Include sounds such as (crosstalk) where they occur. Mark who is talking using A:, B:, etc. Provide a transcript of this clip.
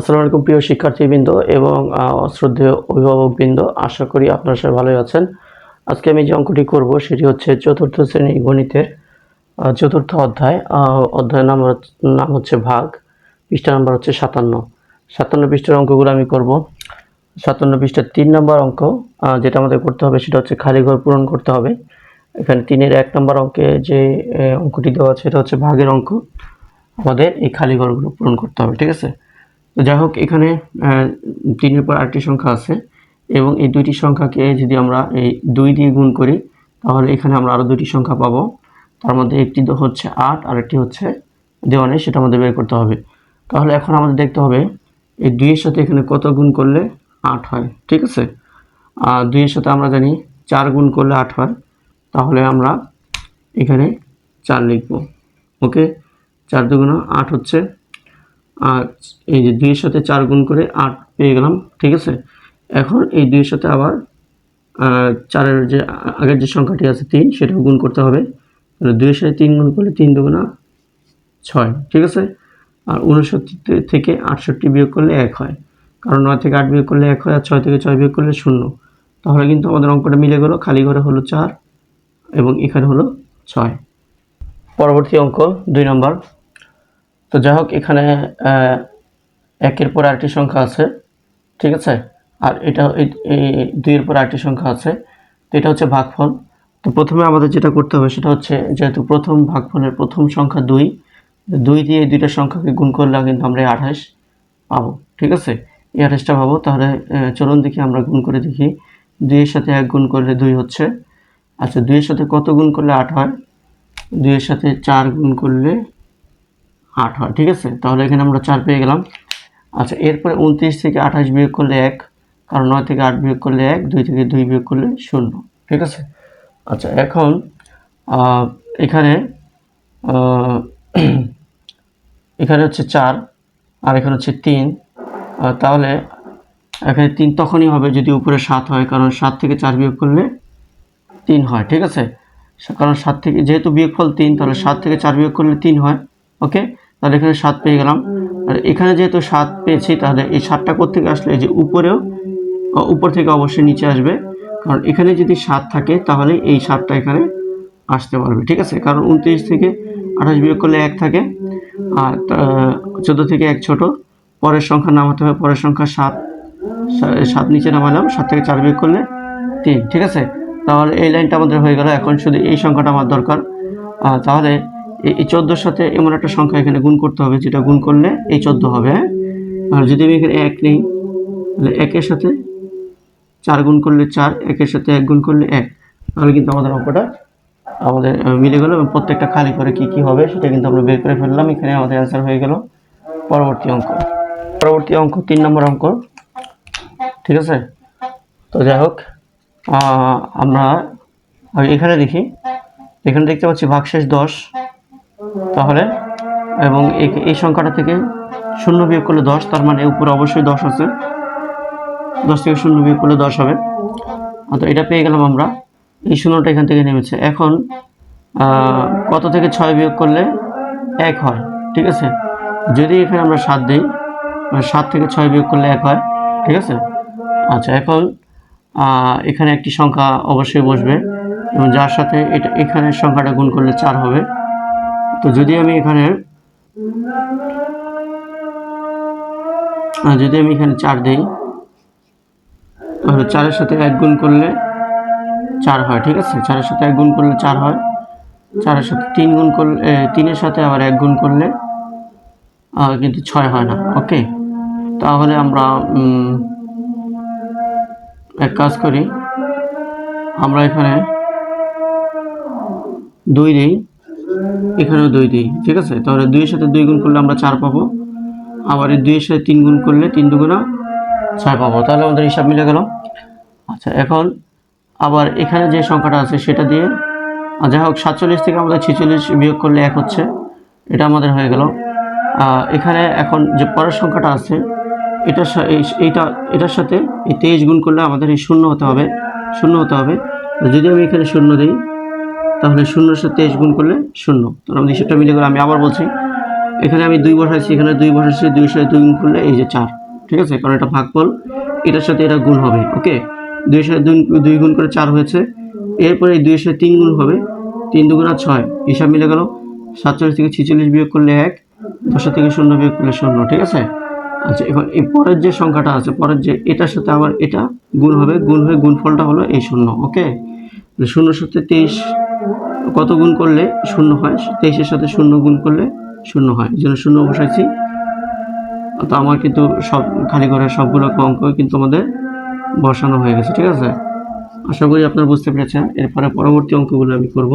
A: আসসালামু আলাইকুম প্রিয় শিক্ষার্থীবৃন্দ এবং শ্রদ্ধেয় অভিভাবকবৃন্দ, আশা করি আপনারা সবাই ভালোই আছেন। আজকে আমি যে অঙ্কটি করব সেটি হচ্ছে চতুর্থ শ্রেণি গণিতের চতুর্থ অধ্যায়। অধ্যায়ের নাম নাম হচ্ছে ভাগ, পৃষ্ঠা নাম্বার হচ্ছে সাতান্ন। সাতান্ন পৃষ্ঠার অঙ্কগুলো আমি করব। সাতান্ন পৃষ্ঠার তিন নম্বর অঙ্ক যেটা আমাদের করতে হবে সেটা হচ্ছে খালি ঘর পূরণ করতে হবে। এখানে তিনের এক নম্বর অঙ্কে যে অঙ্কটি দেওয়া আছে সেটা হচ্ছে ভাগের অঙ্ক। আমাদের এই খালি ঘরগুলো পূরণ করতে হবে, ঠিক আছে? যাই হোক, এখানে তিনের পর আরেকটি সংখ্যা আছে, এবং এই দুইটি সংখ্যাকে যদি আমরা এই দুই দিয়ে গুণ করি, তাহলে এখানে আমরা আরও দুটি সংখ্যা পাবো। তার মধ্যে একটি তো হচ্ছে আট আর একটি হচ্ছে দেওয়া নেই সেটা আমাদের বের করতে হবে। তাহলে এখন আমাদের দেখতে হবে, এই দুইয়ের সাথে এখানে কত গুণ করলে আট হয়, ঠিক আছে? আর দুইয়ের সাথে আমরা জানি চার গুণ করলে আট হয়, তাহলে আমরা এখানে চার লিখব, ওকে? চার দুগুণ আট হচ্ছে আর এই যে দুইয়ের সাথে চার গুণ করে আট পেয়ে গেলাম, ঠিক আছে? এখন এই দুইয়ের সাথে আবার চারের যে আগের যে সংখ্যাটি আছে তিন, সেটাও গুণ করতে হবে। তাহলে দুইয়ের সাথে তিন গুণ করলে তিন দুগুণা ছয়, ঠিক আছে? আর উনসত্তর থেকে আটষট্টি বিয়োগ করলে এক হয়। কারণ নয় থেকে আট বিয়োগ করলে এক হয় আর ছয় থেকে ছয় বিয়োগ করলে শূন্য। তাহলে কিন্তু আমাদের অঙ্কটা মিলে গেল, খালি ঘরে হলো চার এবং এখানে হলো ছয়। পরবর্তী অঙ্ক দুই নম্বর। তো যাই হোক, এখানে একের পর আরেকটি সংখ্যা আছে, ঠিক আছে? আর এটা, এই- দুইয়ের পর আরেকটি সংখ্যা আছে, তো এটা হচ্ছে ভাগফল। তো প্রথমে আমাদের যেটা করতে হবে সেটা হচ্ছে, যেহেতু প্রথম ভাগফলের প্রথম সংখ্যা দুই দুই দিয়ে দুইটা সংখ্যাকে গুণ করলে কিন্তু আমরা আঠাশ পাবো, ঠিক আছে? এই আঠাশটা পাবো, তাহলে চলুন দেখি, আমরা গুণ করে দেখি। দুইয়ের সাথে এক গুণ করলে দুই হচ্ছে আচ্ছা দুইয়ের সাথে কত গুণ করলে আট হয়? দুইয়ের সাথে চার গুণ করলে আট হয়, ঠিক আছে? তাহলে এখানে আমরা চার পেয়ে গেলাম। আচ্ছা এরপরে উনত্রিশ থেকে আঠাশ বিয়োগ করলে এক, কারণ নয় থেকে আট বিয়োগ করলে এক, দুই থেকে দুই বিয়োগ করলে শূন্য, ঠিক আছে? আচ্ছা এখন এখানে (clears throat) এখানে হচ্ছে চার, আর এখানে হচ্ছে তিন তাহলে এখানে তিন তখনই হবে যদি উপরে সাত হয়, কারণ সাত থেকে চার বিয়োগ করলে তিন হয়, ঠিক আছে? কারণ সাত থেকে, যেহেতু বিয়োগফল তিন, তাহলে সাত থেকে চার বিয়োগ করলে তিন হয়, ওকে? তাহলে এখানে সাত পেয়ে গেলাম। আর এখানে যেহেতু সাত পেয়েছি তাহলে এই সাতটা কোথেকে আসলে? এই যে উপরেও উপর থেকে অবশ্যই নিচে আসবে। কারণ এখানে যদি সাত থাকে তাহলে এই সাতটা এখানে আসতে পারবে ঠিক আছে? কারণ উনত্রিশ থেকে আঠাশ বিয়োগ করলে এক থাকে আর চোদ্দ থেকে এক ছোট। পরের সংখ্যা নামাতে হবে পরের সংখ্যা সাত। সাত নিচে নামালাম সাত থেকে চার বিয়োগ করলে তিন ঠিক আছে? তাহলে এই লাইনটা আমাদের হয়ে গেল। এখন শুধু এই সংখ্যাটা আমার দরকার। তাহলে এই- চোদ্দোর সাথে এমন একটা সংখ্যা এখানে গুণ করতে হবে, যেটা গুণ করলে এই চোদ্দ হবে হ্যাঁ? আর যদি আমি এখানে এক নেই, তাহলে একের সাথে চার গুণ করলে চার, একের সাথে এক গুণ করলে এক। তাহলে কিন্তু আমাদের অঙ্কটা আমাদের মিলে গেল এবং প্রত্যেকটা খালি করে কি কি হবে সেটা কিন্তু আমরা বের করে ফেললাম। এখানে আমাদের অ্যান্সার হয়ে গেল পরবর্তী অঙ্ক। পরবর্তী অঙ্ক, তিন নম্বর অঙ্ক। ঠিক আছে? তো যাই হোক আমরা এখানে দেখি, এখানে দেখতে পাচ্ছি ভাগশেষ দশ। তাহলে, এবং এই- সংখ্যাটা থেকে শূন্য বিয়োগ করলে দশ, তার মানে উপরে অবশ্যই দশ আছে। দশ থেকে শূন্য বিয়োগ করলে দশ হবে। তো এটা পেয়ে গেলাম আমরা। এই শূন্যটা এখান থেকে নেমেছে। এখন কত থেকে ছয় বিয়োগ করলে এক হয়? ঠিক আছে? যদি এখানে আমরা সাত দিই মানে সাত থেকে ছয় বিয়োগ করলে এক হয়। ঠিক আছে? আচ্ছা এখন এখানে একটি সংখ্যা অবশ্যই বসবে। এবং যার সাথে এটা এখানে সংখ্যাটা গুণ করলে চার হবে। তো যদি আমি এখানে যদি আমি এখানে চার দিই, তাহলে চারের সাথে এক গুণ করলে চার হয়, ঠিক আছে? চারের সাথে এক গুণ করলে চার হয়। চারের সাথে তিন গুণ করলে তিনের সাথে আবার এক গুণ করলে কিন্তু ছয় হয় না, ওকে? তাহলে আমরা এক কাজ করি, আমরা এখানে দুই দিই এখানেও দুই দিই, ঠিক আছে? তাহলে দুইয়ের সাথে দুই গুণ করলে আমরা চার পাবো। আবার এই দুইয়ের সাথে তিন গুণ করলে তিন দুগুণা ছয় পাবো। তাহলে আমাদের হিসাব মিলে গেল। আচ্ছা এখন আবার এখানে যে সংখ্যাটা আছে সেটা দিয়ে যাই হোক, সাতচল্লিশ থেকে আমাদের ছেচল্লিশ বিয়োগ করলে এক হচ্ছে। এটা আমাদের হয়ে গেল। এখানে এখন যে পরের সংখ্যাটা আছে, এটার এইটা, এটার সাথে এই তেইশ গুণ করলে আমাদের এই শূন্য হতে হবে, শূন্য হতে হবে। যদি আমি এখানে শূন্য দিই তাহলে শূন্যর সাথে তেইশ গুণ করলে শূন্য। তাহলে আমাদের হিসেবটা মিলে গেলে, আমি আবার বলছি, এখানে আমি দুই বসাইছি, এখানে দুই বসাইছি দুইয়ের সাথে দুই গুণ করলে এই যে চার, ঠিক আছে? কারণ এটা ভাগফল, এটার সাথে এটা গুণ হবে, ওকে? দুইয়ের সাথে দুই দুই গুণ করে চার হয়েছে, এরপরে এই দুইয়ের সাথে তিন গুণ হবে, তিন দুগুণা ছয়, হিসাব মিলে গেল, সাতচল্লিশ থেকে ছিচল্লিশ বিয়োগ করলে এক দশের থেকে শূন্য বিয়োগ করলে শূন্য, ঠিক আছে? আচ্ছা এখন এই পরের যে সংখ্যাটা আছে, পরের যে এটার সাথে আবার এটা গুণ হবে, গুণ হয়ে গুণফলটা হলো এই শূন্য, ওকে? শূন্যর সাথে তেইশ কত গুণ করলে শূন্য হয়? তেইশের সাথে শূন্য গুণ করলে শূন্য হয়। এই জন্য শূন্য বসাইছি। তো আমার কিন্তু সব খালি করে সবগুলো অঙ্ক কিন্তু আমাদের বসানো হয়ে গেছে, ঠিক আছে? আশা করি আপনারা বুঝতে পেরেছেন। এরপরে পরবর্তী অঙ্কগুলো আমি করব।